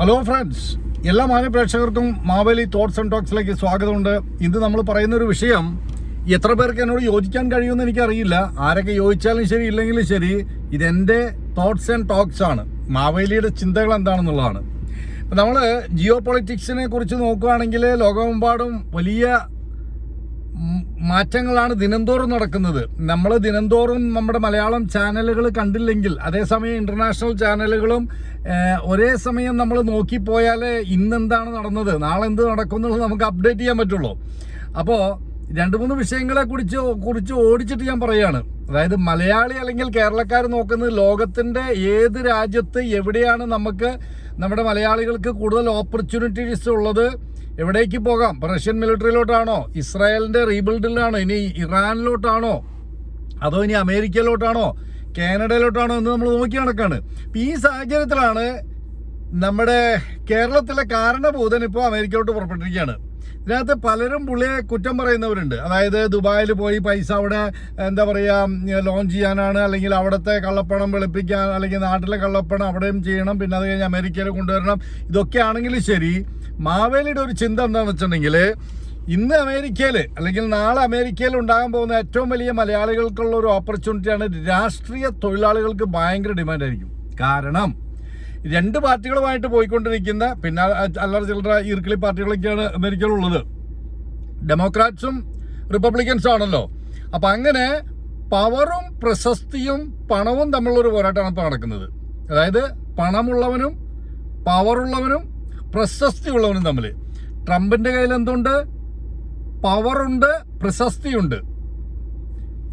Hello friends എല്ലാ മാന്യപ്രേക്ഷകർക്കും Maveli thoughts and ടോക്സിലേക്ക് സ്വാഗതമുണ്ട്. ഇന്ന് നമ്മൾ പറയുന്ന ഒരു വിഷയം എത്ര പേർക്ക് എന്നോട് യോജിക്കാൻ കഴിയുമെന്ന് എനിക്കറിയില്ല. ആരൊക്കെ യോജിച്ചാലും ശരി ഇല്ലെങ്കിലും ശരി ഇതെന്റെ തോട്ട്സ് ആൻഡ് ടോക്സ് ആണ്. മാവേലിയുടെ ചിന്തകൾ എന്താണെന്നുള്ളതാണ്. നമ്മൾ ജിയോ പൊളിറ്റിക്സിനെ കുറിച്ച് നോക്കുകയാണെങ്കിൽ ലോകമെമ്പാടും വലിയ മാറ്റങ്ങളാണ് ദിനംതോറും നടക്കുന്നത്. നമ്മൾ ദിനംതോറും നമ്മുടെ മലയാളം ചാനലുകൾ കണ്ടില്ലെങ്കിൽ അതേസമയം ഇന്റർനാഷണൽ ചാനലുകളും ഒരേ സമയം നമ്മൾ നോക്കിപ്പോയാൽ ഇന്നെന്താണ് നടന്നത് നാളെ എന്ത് നടക്കും എന്നുള്ളത് നമുക്ക് അപ്ഡേറ്റ് ചെയ്യാൻ പറ്റുള്ളൂ. അപ്പോൾ രണ്ട് മൂന്ന് വിഷയങ്ങളെ കുറിച്ച് കുറിച്ച് ഓടിച്ചിട്ട് ഞാൻ പറയുകയാണ് അതായത് മലയാളി അല്ലെങ്കിൽ കേരളക്കാർ നോക്കുന്നത് ലോകത്തിന്റെ ഏത് രാജ്യത്ത് എവിടെയാണ് നമുക്ക് നമ്മുടെ മലയാളികൾക്ക് കൂടുതൽ ഓപ്പർച്യൂണിറ്റീസ് ഉള്ളത് എവിടേക്ക് പോകാം? റഷ്യൻ മിലിറ്ററിയിലോട്ടാണോ? ഇസ്രായേലിന്റെ റീബിൽഡിലാണോ. ഇനി ഇറാനിലോട്ടാണോ? അതോ ഇനി അമേരിക്കയിലോട്ടാണോ? കാനഡയിലോട്ടാണോ എന്ന് നമ്മൾ നോക്കി നടക്കാണ്. ഈ സാഹചര്യത്തിലാണ് നമ്മുടെ കേരളത്തിലെ കാരണഭൂതൻ ഇപ്പോൾ അമേരിക്കയിലോട്ട് പുറപ്പെട്ടിരിക്കുകയാണ്. ഇതിനകത്ത് പലരും പുള്ളിയെ കുറ്റം പറയുന്നവരുണ്ട്. അതായത് ദുബായിൽ പോയി പൈസ അവിടെ എന്താ പറയുക ലോൺ ചെയ്യാനാണ് അല്ലെങ്കിൽ അവിടുത്തെ കള്ളപ്പണം വെളുപ്പിക്കാൻ അല്ലെങ്കിൽ നാട്ടിലെ കള്ളപ്പണം അവിടെയും ചെയ്യണം പിന്നെ അത് കഴിഞ്ഞ് അമേരിക്കയിൽ കൊണ്ടുവരണം. ഇതൊക്കെ ആണെങ്കിലും ശരി. മാവേലിയുടെ ഒരു ചിന്ത എന്താണെന്ന് വെച്ചിട്ടുണ്ടെങ്കിൽ ഇന്ന് അമേരിക്കയിൽ അല്ലെങ്കിൽ നാളെ അമേരിക്കയിൽ ഉണ്ടാകാൻ പോകുന്ന ഏറ്റവും വലിയ മലയാളികൾക്കുള്ള ഒരു ഓപ്പർച്യൂണിറ്റിയാണ് രാഷ്ട്രീയ തൊഴിലാളികൾക്ക് ഭയങ്കര ഡിമാൻഡായിരിക്കും കാരണം രണ്ട് പാർട്ടികളുമായിട്ട് പോയിക്കൊണ്ടിരിക്കുന്ന പിന്നെ അല്ലറ ചില്ലറ ഈർക്കിളി പാർട്ടികളൊക്കെയാണ് അമേരിക്കയിലുള്ളത്. ഡെമോക്രാറ്റ്സും റിപ്പബ്ലിക്കൻസും ആണല്ലോ. അപ്പം അങ്ങനെ പവറും പ്രശസ്തിയും പണവും തമ്മിലുള്ളൊരു പോരാട്ടമാണ് ഇപ്പോൾ നടക്കുന്നത്. അതായത് പണമുള്ളവനും പവറുള്ളവനും പ്രശസ്തി ഉള്ളവനും തമ്മിൽ ട്രംപിന്റെ കയ്യിൽ എന്തുണ്ട്? പവറുണ്ട് പ്രശസ്തിയുണ്ട്.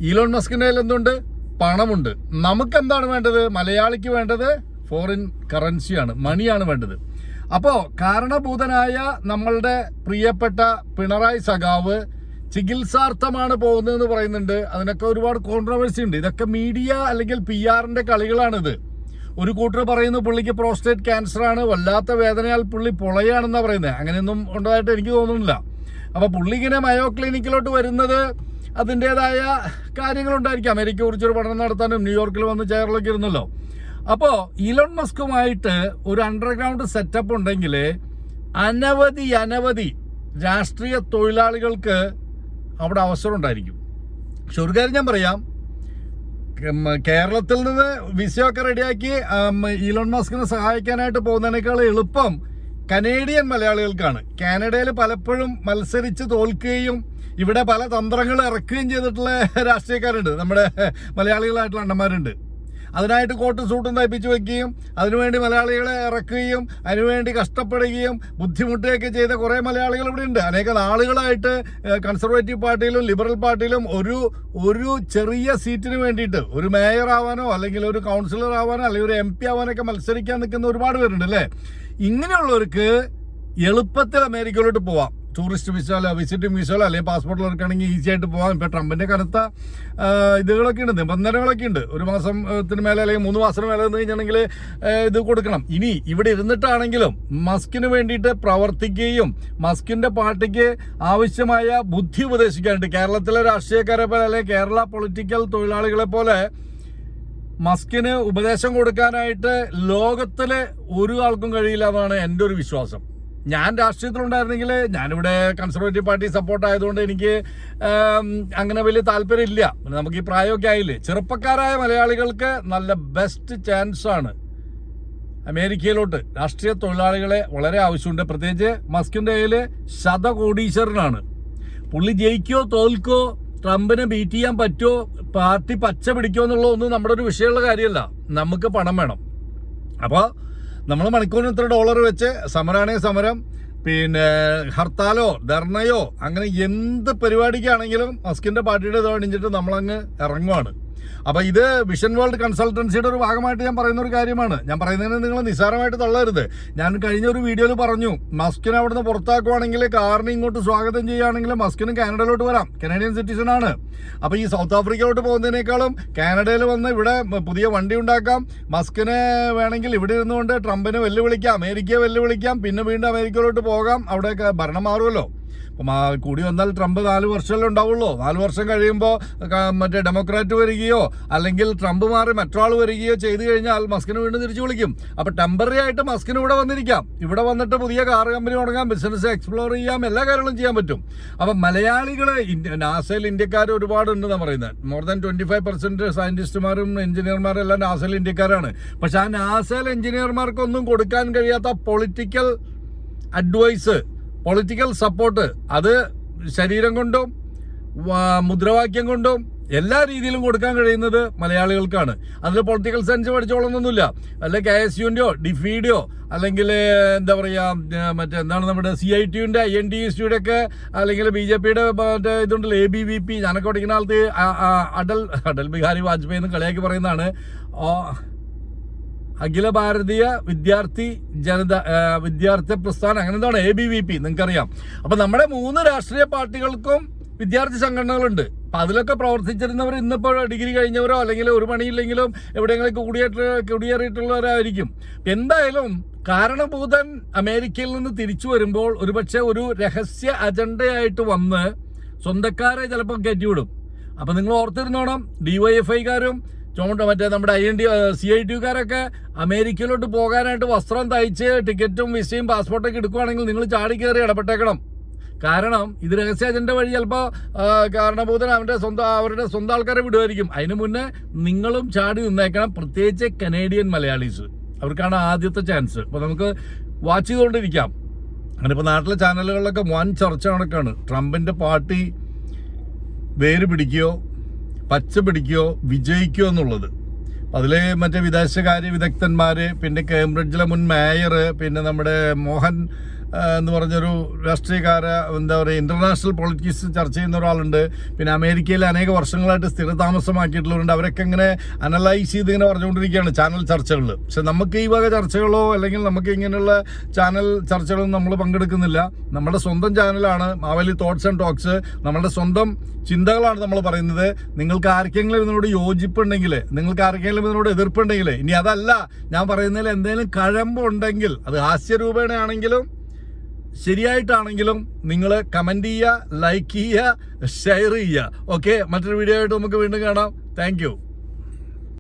ഈലോൺ മസ്കിന്റെ കയ്യിൽ എന്തുണ്ട്? പണമുണ്ട്. നമുക്ക് എന്താണ് വേണ്ടത്? മലയാളിക്ക് വേണ്ടത് ഫോറിൻ കറൻസിയാണ് മണിയാണ് വേണ്ടത്. അപ്പോൾ കാരണഭൂതനായ നമ്മളുടെ പ്രിയപ്പെട്ട പിണറായി സഖാവ് ചികിത്സാർത്ഥമാണ് പോകുന്നതെന്ന് പറയുന്നുണ്ട്. അതിനൊക്കെ ഒരുപാട് കോൺട്രവേഴ്സി ഉണ്ട്. ഇതൊക്കെ മീഡിയ അല്ലെങ്കിൽ പി ആറിന്റെ കളികളാണിത്. ഒരു കൂട്ടർ പറയുന്നു പുള്ളിക്ക് പ്രോസ്റ്റേറ്റ് ക്യാൻസർ ആണ്. വല്ലാത്ത വേദനയാൽ പുള്ളി പൊളയാണെന്നാണ് പറയുന്നത് അങ്ങനെയൊന്നും ഉണ്ടായിട്ട് എനിക്ക് തോന്നുന്നില്ല. അപ്പോൾ പുള്ളി ഇങ്ങനെ മയോ ക്ലിനിക്കിലോട്ട് വരുന്നത് അതിന്റെതായ കാര്യങ്ങളുണ്ടായിരിക്കും. അമേരിക്ക കുറിച്ചൊരു പഠനം നടത്താനും ന്യൂയോർക്കിൽ വന്ന് ചെയറിലൊക്കെ ഇരുന്നല്ലോ. അപ്പോൾ ഇലോൺ മസ്കുമായിട്ട് ഒരു അണ്ടർഗ്രൗണ്ട് സെറ്റപ്പ് ഉണ്ടെങ്കിൽ അനവധി അനവധി രാഷ്ട്രീയ തൊഴിലാളികൾക്ക് അവിടെ അവസരം ഉണ്ടായിരിക്കും. പക്ഷെ ഒരു കാര്യം ഞാൻ പറയാം. കേരളത്തിൽ നിന്ന് വിസയൊക്കെ റെഡിയാക്കി ഇലോൺ മസ്കിനെ സഹായിക്കാനായിട്ട് പോകുന്നതിനേക്കാൾ എളുപ്പം കനേഡിയൻ മലയാളികൾക്കാണ്. കാനഡയിൽ പലപ്പോഴും മത്സരിച്ച് തോൽക്കുകയും ഇവിടെ പല തന്ത്രങ്ങൾ ഇറക്കുകയും ചെയ്തിട്ടുള്ള രാഷ്ട്രീയക്കാരുണ്ട്. നമ്മുടെ മലയാളികളായിട്ടുള്ള അണ്ണന്മാരുണ്ട്. അതിനായിട്ട് കോട്ട് സൂട്ടും തയ്പ്പിച്ച് വെക്കുകയും അതിനുവേണ്ടി മലയാളികളെ ഇറക്കുകയും അതിനുവേണ്ടി കഷ്ടപ്പെടുകയും ബുദ്ധിമുട്ടുകയൊക്കെ ചെയ്ത കുറേ മലയാളികൾ ഇവിടെ ഉണ്ട്. അനേക നാളുകളായിട്ട് കൺസർവേറ്റീവ് പാർട്ടിയിലും ലിബറൽ പാർട്ടിയിലും ഒരു ഒരു ചെറിയ സീറ്റിന് വേണ്ടിയിട്ട് ഒരു മേയർ ആവാനോ അല്ലെങ്കിൽ ഒരു കൗൺസിലർ ആവാനോ അല്ലെങ്കിൽ ഒരു എം പി ആവാനൊക്കെ മത്സരിക്കാൻ നിൽക്കുന്ന ഒരുപാട് പേരുണ്ട് അല്ലേ? ഇങ്ങനെയുള്ളവർക്ക് എളുപ്പത്തിൽ അമേരിക്കയിലോട്ട് പോവാം. ടൂറിസ്റ്റ് വിസയിലോ വിസിറ്റിംഗ് വിസയിലോ അല്ലെങ്കിൽ പാസ്പോർട്ടിൽ എടുക്കുകയാണെങ്കിൽ ഈസി ആയിട്ട് പോകാം ഇപ്പോൾ ട്രംപിന്റെ കനത്ത ഇതുകളൊക്കെ ഉണ്ട് നിബന്ധനകളൊക്കെ ഉണ്ട് ഒരു മാസത്തിന് മേലെ അല്ലെങ്കിൽ മൂന്ന് മാസത്തിന് മേലെ എന്ന് കഴിഞ്ഞിട്ടുണ്ടെങ്കിൽ ഇത് കൊടുക്കണം. ഇനി ഇവിടെ ഇരുന്നിട്ടാണെങ്കിലും മസ്കിന് വേണ്ടിയിട്ട് പ്രവർത്തിക്കുകയും മസ്കിന്റെ പാർട്ടിക്ക് ആവശ്യമായ ബുദ്ധി ഉപദേശിക്കാനുണ്ട്. കേരളത്തിലെ രാഷ്ട്രീയക്കാരെ പോലെ അല്ലെങ്കിൽ കേരള പൊളിറ്റിക്കൽ തൊഴിലാളികളെ പോലെ മസ്കിന് ഉപദേശം കൊടുക്കാനായിട്ട് ലോകത്തിലെ ഒരു ആൾക്കും കഴിയില്ല എന്നാണ് എന്റെ ഒരു വിശ്വാസം. ഞാൻ രാഷ്ട്രീയത്തിലുണ്ടായിരുന്നെങ്കിൽ ഞാനിവിടെ കൺസർവേറ്റീവ് പാർട്ടി സപ്പോർട്ട് ആയതുകൊണ്ട് എനിക്ക് അങ്ങനെ വലിയ താല്പര്യമില്ല. നമുക്ക് ഈ പ്രായമൊക്കെ ആയില്ലേ? ചെറുപ്പക്കാരായ മലയാളികൾക്ക് നല്ല ബെസ്റ്റ് ചാൻസ് ആണ് അമേരിക്കയിലോട്ട്. രാഷ്ട്രീയ തൊഴിലാളികളെ വളരെ ആവശ്യമുണ്ട്. പ്രത്യേകിച്ച് മസ്കിന്റെ കയ്യിൽ ശതകോടീശ്വരനാണ്. പുള്ളി ജയിക്കോ തോൽക്കോ ട്രംപിനെ ബീറ്റ് ചെയ്യാൻ പറ്റുമോ പാർട്ടി പച്ച പിടിക്കുമോ എന്നുള്ള ഒന്നും നമ്മുടെ ഒരു വിഷയമുള്ള കാര്യമല്ല. നമുക്ക് പണം വേണം. അപ്പോൾ നമ്മൾ മണിക്കൂറിന് ഇത്ര ഡോളർ വെച്ച് സമരാണെങ്കിൽ സമരം പിന്നെ ഹർത്താലോ ധർണയോ അങ്ങനെ എന്ത് പരിപാടിക്കാണെങ്കിലും മസ്കിന്റെ പാർട്ടിയുടെ ഇത് അണിഞ്ഞിട്ട് നമ്മളങ്ങ് ഇറങ്ങുവാണ്. അപ്പൊ ഇത് വിഷൻ വേൾഡ് കൺസൾട്ടൻസിയുടെ ഒരു ഭാഗമായിട്ട് ഞാൻ പറയുന്ന ഒരു കാര്യമാണ്. ഞാൻ പറയുന്നതിന് നിങ്ങൾ നിസ്സാരമായിട്ട് തള്ളരുത്. ഞാൻ കഴിഞ്ഞ ഒരു വീഡിയോയിൽ പറഞ്ഞു മസ്കിനെ അവിടുന്ന് പുറത്താക്കുവാണെങ്കിൽ കാറിന് ഇങ്ങോട്ട് സ്വാഗതം ചെയ്യുകയാണെങ്കിൽ മസ്കിന് കാനഡയിലോട്ട് വരാം. കനേഡിയൻ സിറ്റിസൺ ആണ്. അപ്പൊ ഈ സൗത്ത് ആഫ്രിക്കയിലോട്ട് പോകുന്നതിനേക്കാളും കാനഡയിൽ വന്ന് ഇവിടെ പുതിയ വണ്ടി ഉണ്ടാക്കാം. മസ്കിനെ വേണമെങ്കിൽ ഇവിടെ ഇരുന്നുകൊണ്ട് ട്രംപിനെ വെല്ലുവിളിക്കാം അമേരിക്കയെ വെല്ലുവിളിക്കാം പിന്നെ വീണ്ടും അമേരിക്കയിലോട്ട് പോകാം. അവിടെയൊക്കെ ഭരണം മാറുമല്ലോ. അപ്പം കൂടി വന്നാൽ ട്രംപ് നാല് വർഷമല്ലേ ഉണ്ടാവുള്ളൂ. നാല് വർഷം കഴിയുമ്പോൾ മറ്റേ ഡെമോക്രാറ്റ് വരികയോ അല്ലെങ്കിൽ ട്രംപ് മാറി മറ്റൊരാൾ വരികയോ ചെയ്തു കഴിഞ്ഞാൽ മസ്കിന് വീണ്ടും തിരിച്ചു വിളിക്കും. അപ്പോൾ ടെമ്പററി ആയിട്ട് മസ്കിന് ഇവിടെ വന്നിരിക്കാം. ഇവിടെ വന്നിട്ട് പുതിയ കാർ കമ്പനി തുടങ്ങാം ബിസിനസ് എക്സ്പ്ലോർ ചെയ്യാം എല്ലാ കാര്യങ്ങളും ചെയ്യാൻ പറ്റും. അപ്പം മലയാളികൾ നാസയിൽ ഇന്ത്യക്കാർ ഒരുപാടുണ്ടെന്നാണ് പറയുന്നത്. More than twenty five percent സയന്റിസ്റ്റുമാരും എഞ്ചിനീയർമാരും എല്ലാം നാസയിൽ ഇന്ത്യക്കാരാണ്. പക്ഷെ ആ നാസയിൽ എഞ്ചിനീയർമാർക്കൊന്നും കൊടുക്കാൻ കഴിയാത്ത പൊളിറ്റിക്കൽ അഡ്വൈസ് പൊളിറ്റിക്കൽ സപ്പോർട്ട് അത് ശരീരം കൊണ്ടും മുദ്രാവാക്യം കൊണ്ടും എല്ലാ രീതിയിലും കൊടുക്കാൻ കഴിയുന്നത് മലയാളികൾക്കാണ്. അതിൽ പൊളിറ്റിക്കൽ സയൻസ് പഠിച്ചോളണമെന്നൊന്നുമില്ല. അല്ലെ കെ എസ് യുവിന്റെയോ ഡിഫിയുടെയോ അല്ലെങ്കിൽ എന്താ പറയുക മറ്റേ എന്താണ് നമ്മുടെ സി ഐ ടിയുടെ ഐ എൻ ഡി എസ് ടിയുടെ ഒക്കെ അല്ലെങ്കിൽ ബി ജെ പിയുടെ മറ്റേ ഇതുണ്ടല്ലോ എ ബി വി പി ഞാനൊക്കെ പഠിക്കുന്ന കാലത്ത് അടൽ അടൽ ബിഹാരി വാജ്പേയി എന്ന് കളിയാക്കി പറയുന്നതാണ്. അഖില ഭാരതീയ വിദ്യാർത്ഥി ജനത വിദ്യാർത്ഥി പ്രസ്ഥാനം അങ്ങനെ എന്താണ് എ ബി വി പി നിങ്ങൾക്കറിയാം. അപ്പൊ നമ്മുടെ മൂന്ന് രാഷ്ട്രീയ പാർട്ടികൾക്കും വിദ്യാർത്ഥി സംഘടനകളുണ്ട്. അപ്പൊ അതിലൊക്കെ പ്രവർത്തിച്ചിരുന്നവർ ഇന്നിപ്പോൾ ഡിഗ്രി കഴിഞ്ഞവരോ അല്ലെങ്കിൽ ഒരു പണിയില്ലെങ്കിലും എവിടെയെങ്കിലും കുടിയേറ്റ കുടിയേറിയിട്ടുള്ളവരായിരിക്കും. എന്തായാലും കാരണഭൂതൻ അമേരിക്കയിൽ നിന്ന് തിരിച്ചു വരുമ്പോൾ ഒരുപക്ഷെ ഒരു രഹസ്യ അജണ്ടയായിട്ട് വന്ന് സ്വന്തക്കാരെ ചിലപ്പോൾ കയറ്റിവിടും. അപ്പൊ നിങ്ങൾ ഓർത്തിരുന്നോണം ഡിവൈഎഫ്ഐക്കാരും ചോണ്ട മറ്റേ നമ്മുടെ I N D C I ടിക്കാരൊക്കെ അമേരിക്കയിലോട്ട് പോകാനായിട്ട് വസ്ത്രം തയ്ച്ച് ടിക്കറ്റും വിസയും പാസ്പോർട്ടൊക്കെ എടുക്കുവാണെങ്കിൽ നിങ്ങൾ ചാടി കയറി ഇടപെട്ടേക്കണം. കാരണം ഇത് രഹസ്യ അജണ്ട വഴി ചിലപ്പോൾ കാരണഭൂതൻ അവന്റെ സ്വന്തം അവരുടെ സ്വന്തം ആൾക്കാരെ വിടുമായിരിക്കും അതിന് മുന്നേ നിങ്ങളും ചാടി നിന്നേക്കണം. പ്രത്യേകിച്ച് കനേഡിയൻ മലയാളീസ്. അവർക്കാണ് ആദ്യത്തെ ചാൻസ് അപ്പോൾ നമുക്ക് വാച്ച് ചെയ്തുകൊണ്ടിരിക്കാം. അങ്ങനെ ഇപ്പോൾ നാട്ടിലെ ചാനലുകളിലൊക്കെ വൻ ചർച്ച കണക്കാണ് ട്രംപിന്റെ പാർട്ടി വേര് പിടിക്കുകയോ പച്ച പിടിക്കുകയോ വിജയിക്കുകയോ എന്നുള്ളത്. അതിലെ മറ്റേ വിദേശകാര്യ വിദഗ്ധന്മാർ പിന്നെ കേംബ്രിഡ്ജിലെ മുൻ മേയർ പിന്നെ നമ്മുടെ മോഹൻ എന്ന് പറഞ്ഞൊരു രാഷ്ട്രീയക്കാര എന്താ പറയുക ഇന്റർനാഷണൽ പൊളിറ്റിക്സ് ചർച്ച ചെയ്യുന്ന ഒരാളുണ്ട്. പിന്നെ അമേരിക്കയിൽ അനേക വർഷങ്ങളായിട്ട് സ്ഥിരതാമസമാക്കിയിട്ടുള്ളവരുണ്ട്. അവരൊക്കെ ഇങ്ങനെ അനലൈസ് ചെയ്ത് ഇങ്ങനെ പറഞ്ഞുകൊണ്ടിരിക്കുകയാണ് ചാനൽ ചർച്ചകളിൽ പക്ഷെ നമുക്ക് ഈ വക ചർച്ചകളോ അല്ലെങ്കിൽ നമുക്ക് ഇങ്ങനെയുള്ള ചാനൽ ചർച്ചകളൊന്നും നമ്മൾ പങ്കെടുക്കുന്നില്ല. നമ്മുടെ സ്വന്തം ചാനലാണ് മാവലി തോട്ട്സ് ആൻഡ് ടോക്സ് നമ്മുടെ സ്വന്തം ചിന്തകളാണ് നമ്മൾ പറയുന്നത്. നിങ്ങൾക്ക് ആർക്കെങ്കിലും ഇതിനോട് യോജിപ്പുണ്ടെങ്കിൽ നിങ്ങൾക്ക് ആർക്കെങ്കിലും ഇതിനോട് എതിർപ്പുണ്ടെങ്കിൽ ഇനി അതല്ല ഞാൻ പറയുന്നതിൽ എന്തെങ്കിലും കഴമ്പുണ്ടെങ്കിൽ അത് ഹാസ്യരൂപേണയാണെങ്കിലും ശരിയായിട്ടാണെങ്കിലും നിങ്ങൾ കമന്റ് ചെയ്യുക ലൈക്ക് ചെയ്യുക ഷെയർ ചെയ്യുക. ഓക്കെ മറ്റൊരു വീഡിയോ ആയിട്ട് നമുക്ക് വീണ്ടും കാണാം. താങ്ക്